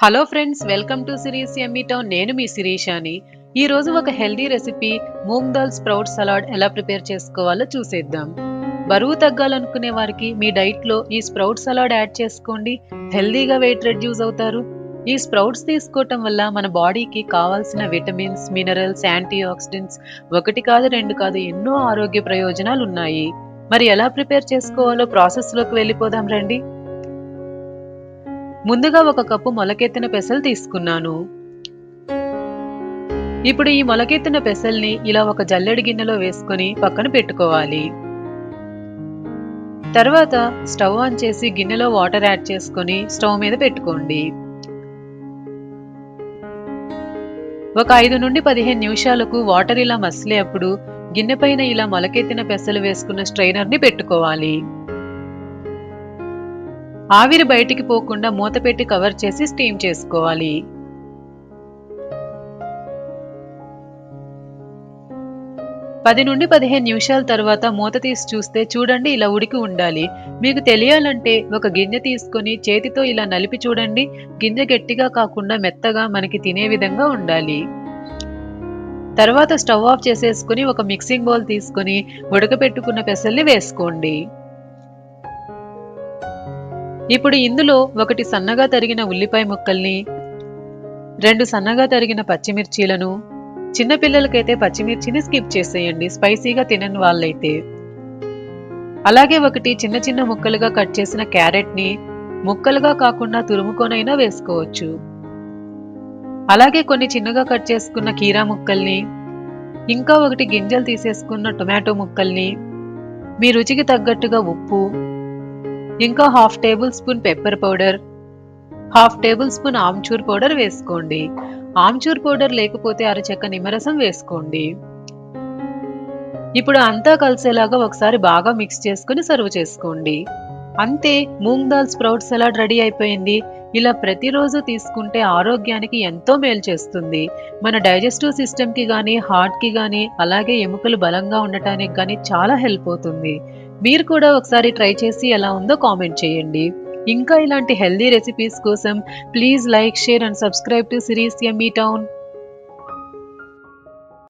Hello friends welcome to సిరీస్ ఎమ్మిటో నేను మీ శిరీషాని. ఈ రోజు ఒక healthy recipe moong dal sprout salad ఎలా ప్రిపేర్ చేసుకోవాలో చూసేద్దాం. బరువు తగ్గాలనుకునే వారికి మీ డైట్లో ఈ స్ప్రౌట్ సలాడ్ యాడ్ చేసుకోండి. హెల్దీగా వెయిట్ రెడ్యూస్ అవుతారు. ఈ స్ప్రౌట్స్ తీసుకోవటం వల్ల మన బాడీకి కావాల్సిన విటమిన్స్ మినరల్స్ యాంటీ ఆక్సిడెంట్స్ ఒకటి కాదు రెండు కాదు ఎన్నో ఆరోగ్య ప్రయోజనాలు ఉన్నాయి. మరి ఎలా ప్రిపేర్ చేసుకోవాలో ప్రాసెస్లోకి వెళ్ళిపోదాం రండి. ముందుగా ఒక కప్పు మొలకెత్తిన పెసలు తీసుకున్నాను. ఇప్పుడు ఈ మొలకెత్తిన పెసల్ని ఇలా ఒక జల్లెడి గిన్నెలో వేసుకొని పక్కన పెట్టుకోవాలి. తర్వాత స్టవ్ ఆన్ చేసి గిన్నెలో వాటర్ యాడ్ చేసుకొని స్టవ్ మీద పెట్టుకోండి. ఒక ఐదు నుండి పదిహేను నిమిషాలకు వాటర్ ఇలా మసిలేప్పుడు గిన్నె పైన ఇలా మొలకెత్తిన పెసలు వేసుకున్న స్ట్రైనర్ని పెట్టుకోవాలి. ఆవిరి బయటికి పోకుండా మూత పెట్టి కవర్ చేసి స్టీమ్ చేసుకోవాలి. పది నుండి పదిహేను నిమిషాల తర్వాత మూత తీసి చూస్తే చూడండి ఇలా ఉడికి ఉండాలి. మీకు తెలియాలంటే ఒక గిన్నె తీసుకొని చేతితో ఇలా నలిపి చూడండి. గిన్నె గట్టిగా కాకుండా మెత్తగా మనకి తినే విధంగా ఉండాలి. తర్వాత స్టవ్ ఆఫ్ చేసేసుకుని ఒక మిక్సింగ్ బౌల్ తీసుకొని ఉడకపెట్టుకున్న పెసల్ని వేసుకోండి. ఇప్పుడు ఇందులో ఒకటి సన్నగా తరిగిన ఉల్లిపాయ ముక్కల్ని రెండు సన్నగా తరిగిన పచ్చిమిర్చీలను చిన్నపిల్లలకైతే పచ్చిమిర్చిని స్కిప్ చేసేయండి స్పైసీగా తినని వాళ్ళైతే. అలాగే ఒకటి చిన్న చిన్న ముక్కలుగా కట్ చేసిన క్యారెట్ని ముక్కలుగా కాకుండా తురుముకొనైనా వేసుకోవచ్చు. అలాగే కొన్ని చిన్నగా కట్ చేసుకున్న కీరా ముక్కల్ని ఇంకా ఒకటి గింజలు తీసేసుకున్న టొమాటో ముక్కల్ని మీ రుచికి తగ్గట్టుగా ఉప్పు ఇంకా half tablespoon pepper powder half tablespoon amchur powder వేసుకోండి. ఆమ్చూర్ పౌడర్ లేకపోతే అరచెక్క నిమ్మరసం వేసుకోండి. ఇప్పుడు అంతా కలిసేలాగా ఒకసారి బాగా మిక్స్ చేసుకుని సర్వ్ చేసుకోండి. అంతే moong dal sprout salad ready అయిపోయింది. ఇలా ప్రతిరోజు తీసుకుంటే ఆరోగ్యానికి ఎంతో మేలు చేస్తుంది. మన డైజెస్టివ్ సిస్టమ్కి కానీ హార్ట్కి కానీ అలాగే ఎముకలు బలంగా ఉండటానికి కానీ చాలా హెల్ప్ అవుతుంది. మీరు కూడా ఒకసారి ట్రై చేసి ఎలా ఉందో కామెంట్ చేయండి. ఇంకా ఇలాంటి హెల్దీ రెసిపీస్ కోసం please like share and subscribe to series ఎమ్మీ టౌన్.